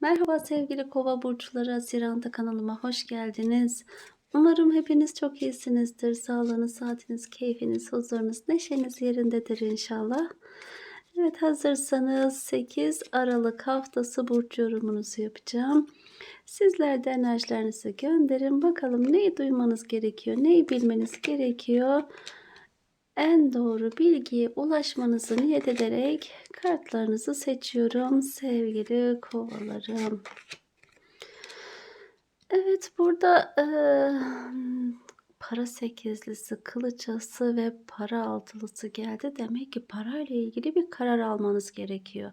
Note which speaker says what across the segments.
Speaker 1: Merhaba sevgili Kova burçları Haziran'da kanalıma hoş geldiniz. Umarım hepiniz çok iyisinizdir. Sağlığınız, saatiniz, keyfiniz, huzurunuz, neşeniz yerindedir inşallah. Evet hazırsanız 8 Aralık haftası burç yorumunuzu yapacağım. Sizler de enerjilerinizi gönderin. Bakalım neyi duymanız gerekiyor, neyi bilmeniz gerekiyor. En doğru bilgiye ulaşmanızı niyet ederek kartlarınızı seçiyorum sevgili kovalarım. Evet burada eee, para sekizlisi, kılıç ası ve para altılısı geldi. Demek ki parayla ilgili bir karar almanız gerekiyor.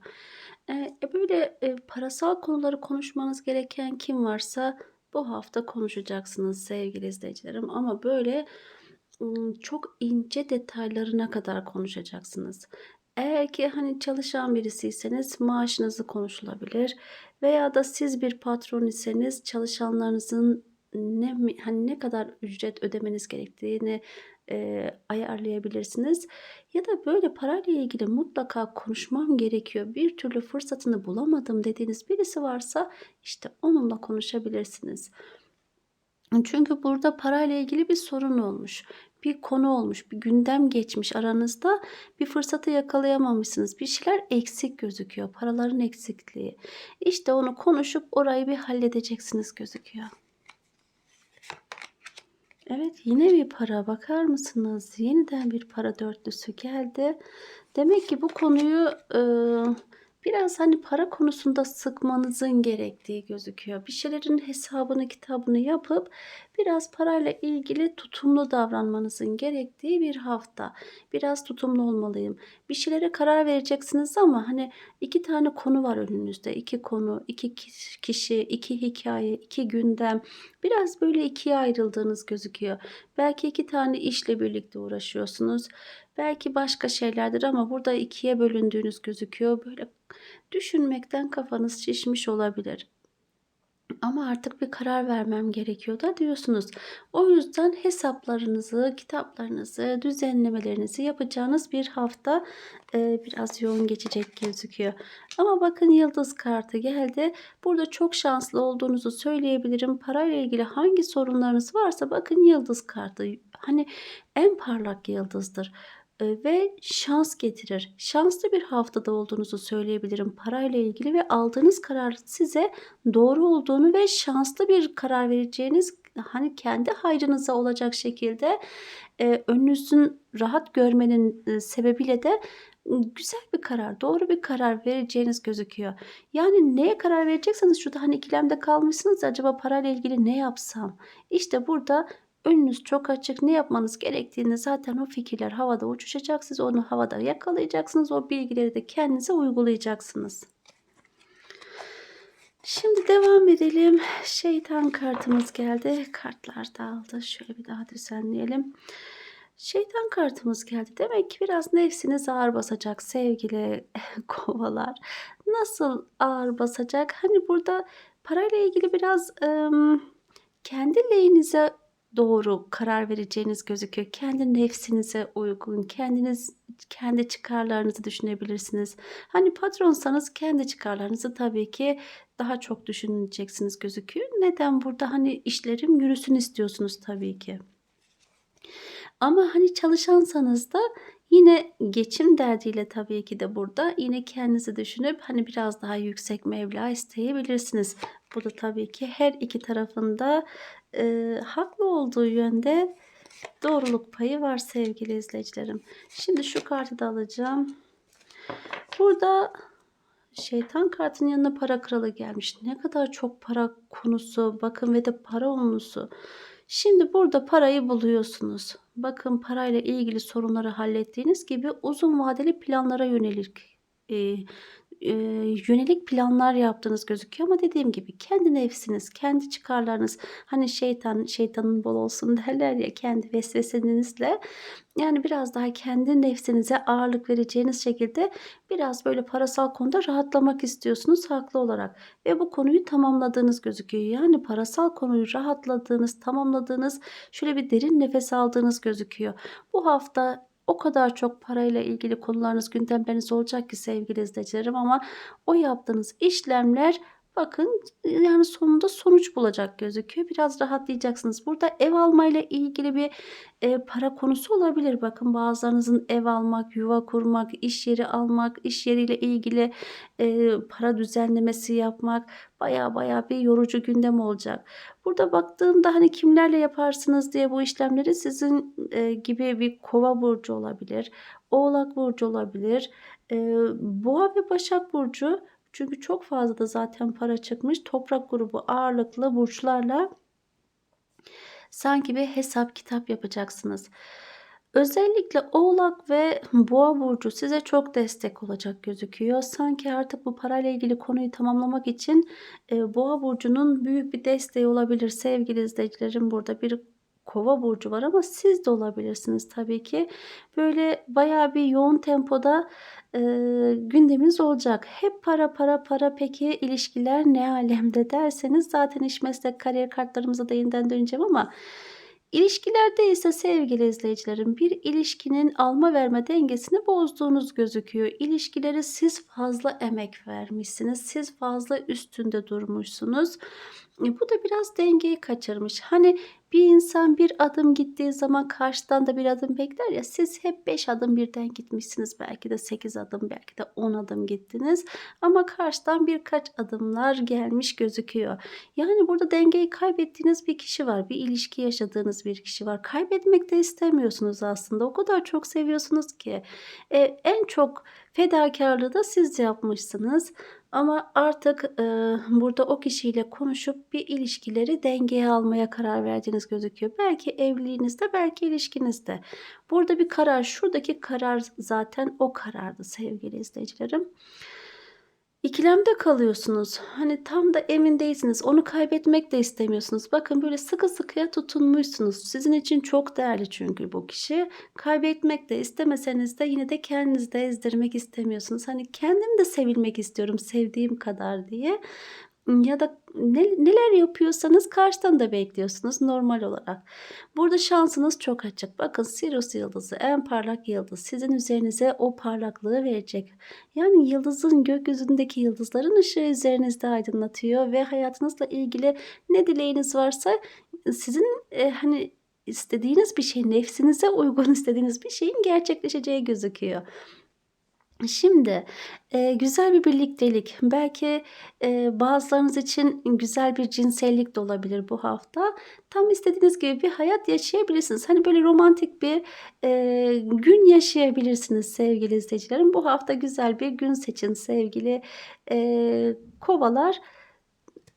Speaker 1: Eee, e, böyle e, parasal konuları konuşmanız gereken kim varsa bu hafta konuşacaksınız sevgili izleyicilerim. Ama böyle çok ince detaylarına kadar konuşacaksınız. Eğer ki hani çalışan birisiyseniz maaşınızı konuşulabilir veya da siz bir patron iseniz çalışanlarınızın ne hani ne kadar ücret ödemeniz gerektiğini e, ayarlayabilirsiniz. Ya da böyle parayla ilgili mutlaka konuşmam gerekiyor. Bir türlü fırsatını bulamadım dediğiniz birisi varsa işte onunla konuşabilirsiniz. Çünkü burada parayla ilgili bir sorun olmuş. Bir konu olmuş, bir gündem geçmiş aranızda. Bir fırsatı yakalayamamışsınız. Bir şeyler eksik gözüküyor. Paraların eksikliği. İşte onu konuşup orayı bir halledeceksiniz gözüküyor. Evet yine bir para bakar mısınız? Yeniden bir para dörtlüsü geldi. Demek ki bu konuyu e, biraz hani para konusunda sıkmanızın gerektiği gözüküyor. Bir şeylerin hesabını kitabını yapıp biraz parayla ilgili tutumlu davranmanızın gerektiği bir hafta. Biraz tutumlu olmalıyım. Bir şeylere karar vereceksiniz ama hani iki tane konu var önünüzde. İki konu, iki kişi, iki hikaye, iki gündem. Biraz böyle ikiye ayrıldığınız gözüküyor. Belki iki tane işle birlikte uğraşıyorsunuz. Belki başka şeylerdir ama burada ikiye bölündüğünüz gözüküyor. Böyle düşünmekten kafanız şişmiş olabilir. Ama artık bir karar vermem gerekiyor da diyorsunuz. O yüzden hesaplarınızı, kitaplarınızı, düzenlemelerinizi yapacağınız bir hafta e, biraz yoğun geçecek gözüküyor. Ama bakın yıldız kartı geldi. Burada çok şanslı olduğunuzu söyleyebilirim. Parayla ilgili hangi sorunlarınız varsa bakın yıldız kartı. Hani en parlak yıldızdır ve şans getirir. Şanslı bir haftada olduğunuzu söyleyebilirim parayla ilgili ve aldığınız karar size doğru olduğunu ve şanslı bir karar vereceğiniz hani kendi hayrınıza olacak şekilde e, önünüzün rahat görmenin e, sebebiyle de güzel bir karar, doğru bir karar vereceğiniz gözüküyor. Yani neye karar verecekseniz şurada hani ikilemde kalmışsınız acaba parayla ilgili ne yapsam? İşte burada Önünüz çok açık. Ne yapmanız gerektiğini zaten o fikirler havada uçuşacak. Siz onu havada yakalayacaksınız. O bilgileri de kendinize uygulayacaksınız. Şimdi devam edelim. Şeytan kartımız geldi. Kartlar dağıldı. Şöyle bir daha düzenleyelim. Şeytan kartımız geldi. Demek ki biraz nefsiniz ağır basacak sevgili kovalar. Nasıl ağır basacak? Hani burada parayla ilgili biraz ım, kendi lehinize doğru karar vereceğiniz gözüküyor. Kendi nefsinize uygun, kendiniz kendi çıkarlarınızı düşünebilirsiniz. Hani patronsanız kendi çıkarlarınızı tabii ki daha çok düşüneceksiniz gözüküyor. Neden burada hani işlerim yürüsün istiyorsunuz tabii ki. Ama hani çalışansanız da yine geçim derdiyle tabii ki de burada yine kendinizi düşünüp hani biraz daha yüksek meblağ isteyebilirsiniz. Bu da tabii ki her iki tarafında e, haklı olduğu yönde doğruluk payı var sevgili izleyicilerim. Şimdi şu kartı da alacağım. Burada şeytan kartının yanına para kralı gelmiş. Ne kadar çok para konusu bakın ve de para konusu. Şimdi burada parayı buluyorsunuz. Bakın parayla ilgili sorunları hallettiğiniz gibi uzun vadeli planlara yönelik e, e, yönelik planlar yaptığınız gözüküyor ama dediğim gibi kendi nefsiniz, kendi çıkarlarınız hani şeytan şeytanın bol olsun derler ya kendi vesvesenizle yani biraz daha kendi nefsinize ağırlık vereceğiniz şekilde biraz böyle parasal konuda rahatlamak istiyorsunuz haklı olarak ve bu konuyu tamamladığınız gözüküyor. Yani parasal konuyu rahatladığınız, tamamladığınız, şöyle bir derin nefes aldığınız gözüküyor. Bu hafta o kadar çok parayla ilgili konularınız, gündemleriniz olacak ki sevgili izleyicilerim ama o yaptığınız işlemler Bakın yani sonunda sonuç bulacak gözüküyor. Biraz rahatlayacaksınız. Burada ev almayla ilgili bir e, para konusu olabilir. Bakın bazılarınızın ev almak, yuva kurmak, iş yeri almak, iş yeriyle ilgili e, para düzenlemesi yapmak baya baya bir yorucu gündem olacak. Burada baktığımda hani kimlerle yaparsınız diye bu işlemleri sizin e, gibi bir kova burcu olabilir. Oğlak burcu olabilir. E, Boğa ve Başak burcu çünkü çok fazla da zaten para çıkmış. Toprak grubu ağırlıklı burçlarla sanki bir hesap kitap yapacaksınız. Özellikle Oğlak ve Boğa burcu size çok destek olacak gözüküyor. Sanki artık bu parayla ilgili konuyu tamamlamak için e, Boğa burcunun büyük bir desteği olabilir sevgili izleyicilerim. Burada bir Kova burcu var ama siz de olabilirsiniz tabii ki. Böyle bayağı bir yoğun tempoda e, gündeminiz olacak. Hep para para para peki ilişkiler ne alemde derseniz zaten iş meslek kariyer kartlarımıza da yeniden döneceğim ama İlişkilerde ise sevgili izleyicilerim bir ilişkinin alma verme dengesini bozduğunuz gözüküyor. İlişkileri siz fazla emek vermişsiniz. Siz fazla üstünde durmuşsunuz. E, bu da biraz dengeyi kaçırmış. Hani bir insan bir adım gittiği zaman karşıdan da bir adım bekler ya siz hep 5 adım birden gitmişsiniz. Belki de 8 adım belki de 10 adım gittiniz. Ama karşıdan birkaç adımlar gelmiş gözüküyor. Yani burada dengeyi kaybettiğiniz bir kişi var. Bir ilişki yaşadığınız bir kişi var. Kaybetmek de istemiyorsunuz aslında. O kadar çok seviyorsunuz ki. E, en çok fedakarlığı da siz yapmışsınız. Ama artık e, burada o kişiyle konuşup bir ilişkileri dengeye almaya karar verdiğiniz gözüküyor. Belki evliliğinizde, belki ilişkinizde. Burada bir karar, şuradaki karar zaten o karardı sevgili izleyicilerim. İkilemde kalıyorsunuz. Hani tam da emin değilsiniz. Onu kaybetmek de istemiyorsunuz. Bakın böyle sıkı sıkıya tutunmuşsunuz. Sizin için çok değerli çünkü bu kişi. Kaybetmek de istemeseniz de yine de kendinizi de ezdirmek istemiyorsunuz. Hani kendim de sevilmek istiyorum sevdiğim kadar diye ya da ne, neler yapıyorsanız karşıdan da bekliyorsunuz normal olarak. Burada şansınız çok açık. Bakın Sirius yıldızı en parlak yıldız sizin üzerinize o parlaklığı verecek. Yani yıldızın gökyüzündeki yıldızların ışığı üzerinizde aydınlatıyor ve hayatınızla ilgili ne dileğiniz varsa sizin e, hani istediğiniz bir şey nefsinize uygun istediğiniz bir şeyin gerçekleşeceği gözüküyor. Şimdi e, güzel bir birliktelik, belki e, bazılarınız için güzel bir cinsellik de olabilir bu hafta. Tam istediğiniz gibi bir hayat yaşayabilirsiniz. Hani böyle romantik bir e, gün yaşayabilirsiniz sevgili izleyicilerim. Bu hafta güzel bir gün seçin sevgili e, kovalar.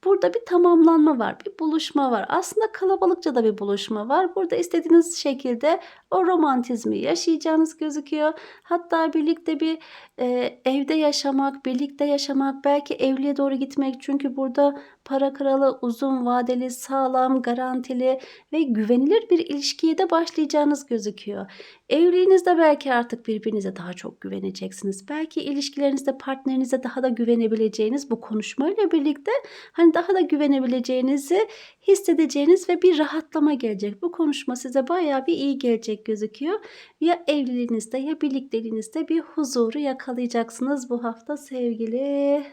Speaker 1: Burada bir tamamlanma var, bir buluşma var. Aslında kalabalıkça da bir buluşma var. Burada istediğiniz şekilde o romantizmi yaşayacağınız gözüküyor. Hatta birlikte bir e, evde yaşamak, birlikte yaşamak, belki evliye doğru gitmek. Çünkü burada para kralı uzun vadeli, sağlam, garantili ve güvenilir bir ilişkiye de başlayacağınız gözüküyor. Evliliğinizde belki artık birbirinize daha çok güveneceksiniz. Belki ilişkilerinizde partnerinize daha da güvenebileceğiniz bu konuşmayla birlikte hani daha da güvenebileceğinizi hissedeceğiniz ve bir rahatlama gelecek. Bu konuşma size bayağı bir iyi gelecek gözüküyor. Ya evliliğinizde ya birlikteliğinizde bir huzuru yakalayacaksınız bu hafta sevgili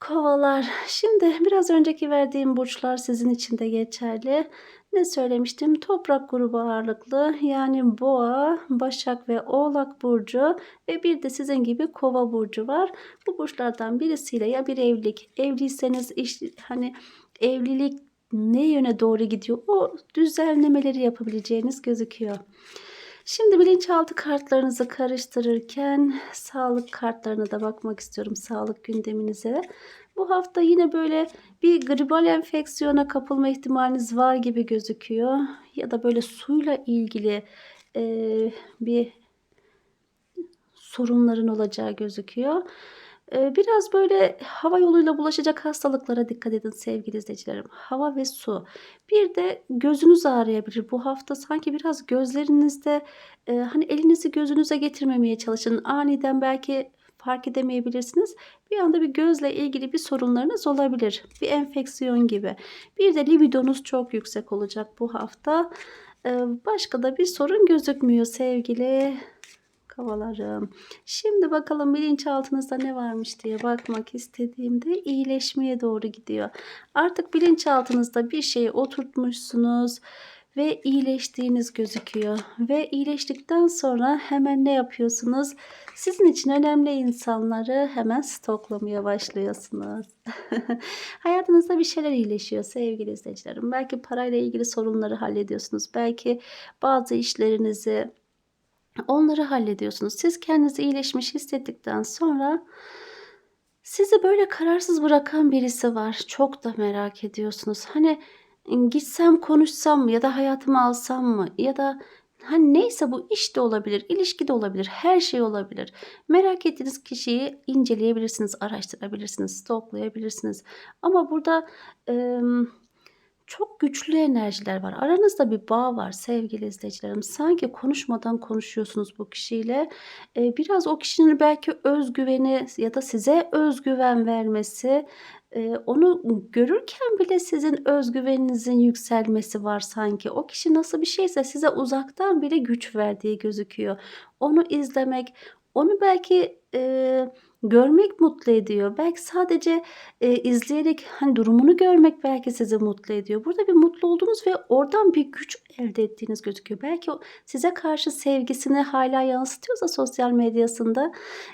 Speaker 1: Kovalar. Şimdi biraz önceki verdiğim burçlar sizin için de geçerli. Ne söylemiştim? Toprak grubu ağırlıklı yani boğa, başak ve oğlak burcu ve bir de sizin gibi kova burcu var. Bu burçlardan birisiyle ya bir evlilik, evliyseniz iş, hani evlilik ne yöne doğru gidiyor o düzenlemeleri yapabileceğiniz gözüküyor. Şimdi bilinçaltı kartlarınızı karıştırırken sağlık kartlarına da bakmak istiyorum. Sağlık gündeminize. Bu hafta yine böyle bir gribal enfeksiyona kapılma ihtimaliniz var gibi gözüküyor. Ya da böyle suyla ilgili e, bir sorunların olacağı gözüküyor. Biraz böyle hava yoluyla bulaşacak hastalıklara dikkat edin sevgili izleyicilerim. Hava ve su. Bir de gözünüz ağrıyabilir. Bu hafta sanki biraz gözlerinizde hani elinizi gözünüze getirmemeye çalışın. Aniden belki fark edemeyebilirsiniz. Bir anda bir gözle ilgili bir sorunlarınız olabilir. Bir enfeksiyon gibi. Bir de libidonuz çok yüksek olacak bu hafta. Başka da bir sorun gözükmüyor sevgili Kovalarım. Şimdi bakalım bilinçaltınızda ne varmış diye bakmak istediğimde iyileşmeye doğru gidiyor. Artık bilinçaltınızda bir şeyi oturtmuşsunuz ve iyileştiğiniz gözüküyor. Ve iyileştikten sonra hemen ne yapıyorsunuz? Sizin için önemli insanları hemen stoklamaya başlıyorsunuz. Hayatınızda bir şeyler iyileşiyor sevgili izleyicilerim. Belki parayla ilgili sorunları hallediyorsunuz. Belki bazı işlerinizi onları hallediyorsunuz. Siz kendinizi iyileşmiş hissettikten sonra sizi böyle kararsız bırakan birisi var. Çok da merak ediyorsunuz. Hani gitsem konuşsam mı ya da hayatımı alsam mı ya da hani neyse bu iş de olabilir, ilişki de olabilir, her şey olabilir. Merak ettiğiniz kişiyi inceleyebilirsiniz, araştırabilirsiniz, stoklayabilirsiniz. Ama burada ım, çok güçlü enerjiler var. Aranızda bir bağ var sevgili izleyicilerim. Sanki konuşmadan konuşuyorsunuz bu kişiyle. Ee, biraz o kişinin belki özgüveni ya da size özgüven vermesi, e, onu görürken bile sizin özgüveninizin yükselmesi var sanki. O kişi nasıl bir şeyse size uzaktan bile güç verdiği gözüküyor. Onu izlemek, onu belki e, görmek mutlu ediyor. Belki sadece e, izleyerek hani durumunu görmek belki sizi mutlu ediyor. Burada bir mutlu olduğunuz ve oradan bir güç elde ettiğiniz gözüküyor. Belki o size karşı sevgisini hala yansıtıyorsa sosyal medyasında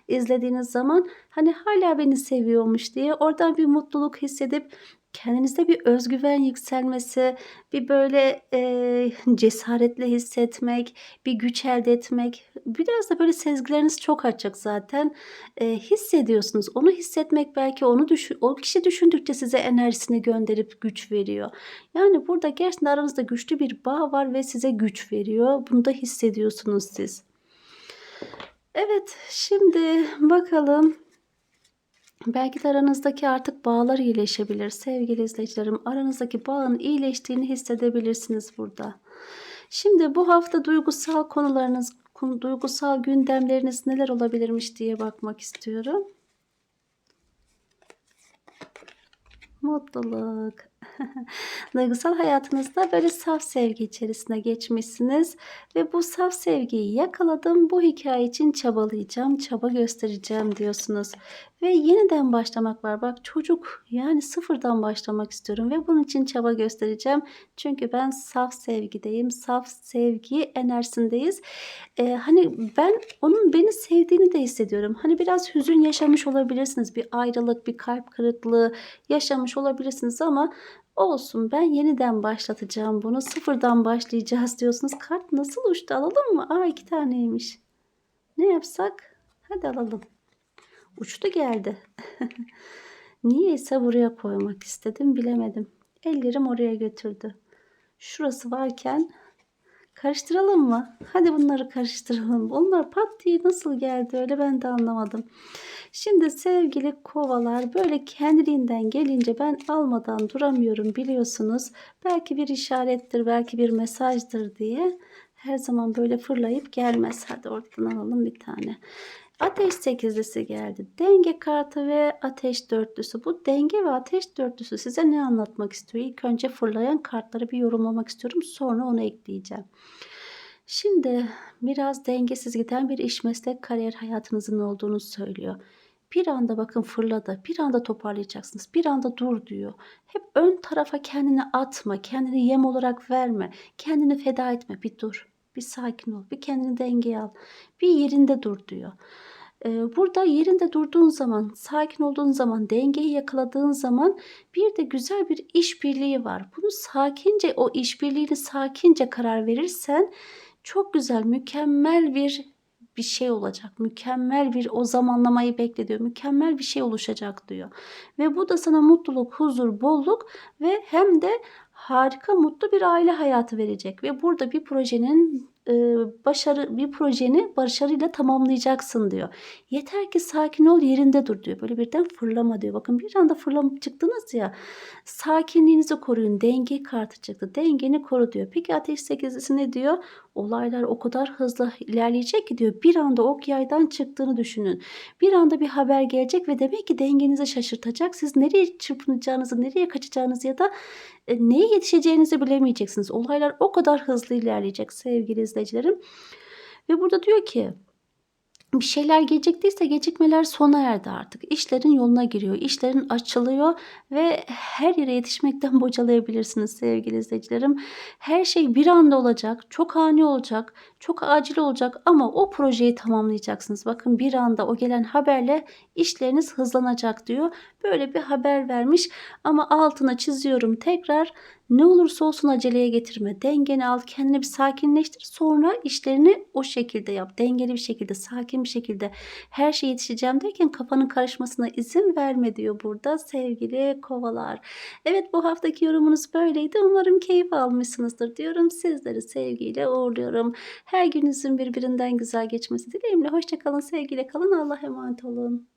Speaker 1: izlediğiniz zaman hani hala beni seviyormuş diye oradan bir mutluluk hissedip kendinizde bir özgüven yükselmesi, bir böyle e, cesaretle hissetmek, bir güç elde etmek. Biraz da böyle sezgileriniz çok açık zaten. E, hissediyorsunuz. Onu hissetmek belki onu düşün, o kişi düşündükçe size enerjisini gönderip güç veriyor. Yani burada gerçekten aranızda güçlü bir bağ var ve size güç veriyor. Bunu da hissediyorsunuz siz. Evet, şimdi bakalım Belki de aranızdaki artık bağlar iyileşebilir. Sevgili izleyicilerim aranızdaki bağın iyileştiğini hissedebilirsiniz burada. Şimdi bu hafta duygusal konularınız, duygusal gündemleriniz neler olabilirmiş diye bakmak istiyorum. Mutluluk. Duygusal hayatınızda böyle saf sevgi içerisine geçmişsiniz ve bu saf sevgiyi yakaladım. Bu hikaye için çabalayacağım, çaba göstereceğim diyorsunuz. Ve yeniden başlamak var. Bak çocuk yani sıfırdan başlamak istiyorum ve bunun için çaba göstereceğim. Çünkü ben saf sevgideyim. Saf sevgi enerjisindeyiz. Ee, hani ben onun beni sevdiğini de hissediyorum. Hani biraz hüzün yaşamış olabilirsiniz. Bir ayrılık, bir kalp kırıklığı yaşamış olabilirsiniz ama olsun ben yeniden başlatacağım bunu. Sıfırdan başlayacağız diyorsunuz. Kart nasıl uçtu alalım mı? Aa iki taneymiş. Ne yapsak? Hadi alalım. Uçtu geldi. Niyeyse buraya koymak istedim bilemedim. Ellerim oraya götürdü. Şurası varken karıştıralım mı? Hadi bunları karıştıralım. Onlar pat diye nasıl geldi öyle ben de anlamadım. Şimdi sevgili kovalar böyle kendiliğinden gelince ben almadan duramıyorum biliyorsunuz. Belki bir işarettir belki bir mesajdır diye her zaman böyle fırlayıp gelmez. Hadi oradan alalım bir tane. Ateş sekizlisi geldi. Denge kartı ve ateş dörtlüsü. Bu denge ve ateş dörtlüsü size ne anlatmak istiyor? İlk önce fırlayan kartları bir yorumlamak istiyorum. Sonra onu ekleyeceğim. Şimdi biraz dengesiz giden bir iş meslek kariyer hayatınızın olduğunu söylüyor. Bir anda bakın fırladı. Bir anda toparlayacaksınız. Bir anda dur diyor. Hep ön tarafa kendini atma. Kendini yem olarak verme. Kendini feda etme. Bir dur. Bir sakin ol. Bir kendini dengeye al. Bir yerinde dur diyor. Burada yerinde durduğun zaman, sakin olduğun zaman, dengeyi yakaladığın zaman bir de güzel bir işbirliği var. Bunu sakince, o işbirliğini sakince karar verirsen çok güzel, mükemmel bir bir şey olacak. Mükemmel bir o zamanlamayı bekle. Mükemmel bir şey oluşacak diyor. Ve bu da sana mutluluk, huzur, bolluk ve hem de harika, mutlu bir aile hayatı verecek. Ve burada bir projenin e, başarı bir projeni başarıyla tamamlayacaksın diyor. Yeter ki sakin ol yerinde dur diyor. Böyle birden fırlama diyor. Bakın bir anda fırlamak çıktınız ya. Sakinliğinizi koruyun. Denge kartı çıktı. Dengeni koru diyor. Peki ateş sekizlisi ne diyor? Olaylar o kadar hızlı ilerleyecek ki diyor. Bir anda ok yaydan çıktığını düşünün. Bir anda bir haber gelecek ve demek ki dengenizi şaşırtacak. Siz nereye çırpınacağınızı, nereye kaçacağınızı ya da e, neye yetişeceğinizi bilemeyeceksiniz. Olaylar o kadar hızlı ilerleyecek sevgili izleyicilerim. Ve burada diyor ki bir şeyler geciktiyse gecikmeler sona erdi artık. İşlerin yoluna giriyor. İşlerin açılıyor ve her yere yetişmekten bocalayabilirsiniz sevgili izleyicilerim. Her şey bir anda olacak. Çok ani olacak. Çok acil olacak ama o projeyi tamamlayacaksınız. Bakın bir anda o gelen haberle işleriniz hızlanacak diyor. Böyle bir haber vermiş ama altına çiziyorum tekrar. Ne olursa olsun aceleye getirme. Dengeni al, kendini bir sakinleştir. Sonra işlerini o şekilde yap. Dengeli bir şekilde, sakin bir şekilde. Her şeye yetişeceğim derken kafanın karışmasına izin verme diyor burada sevgili kovalar. Evet bu haftaki yorumunuz böyleydi. Umarım keyif almışsınızdır diyorum. Sizleri sevgiyle uğurluyorum. Her gününüzün birbirinden güzel geçmesi dileğimle. Hoşçakalın, sevgiyle kalın. Allah'a emanet olun.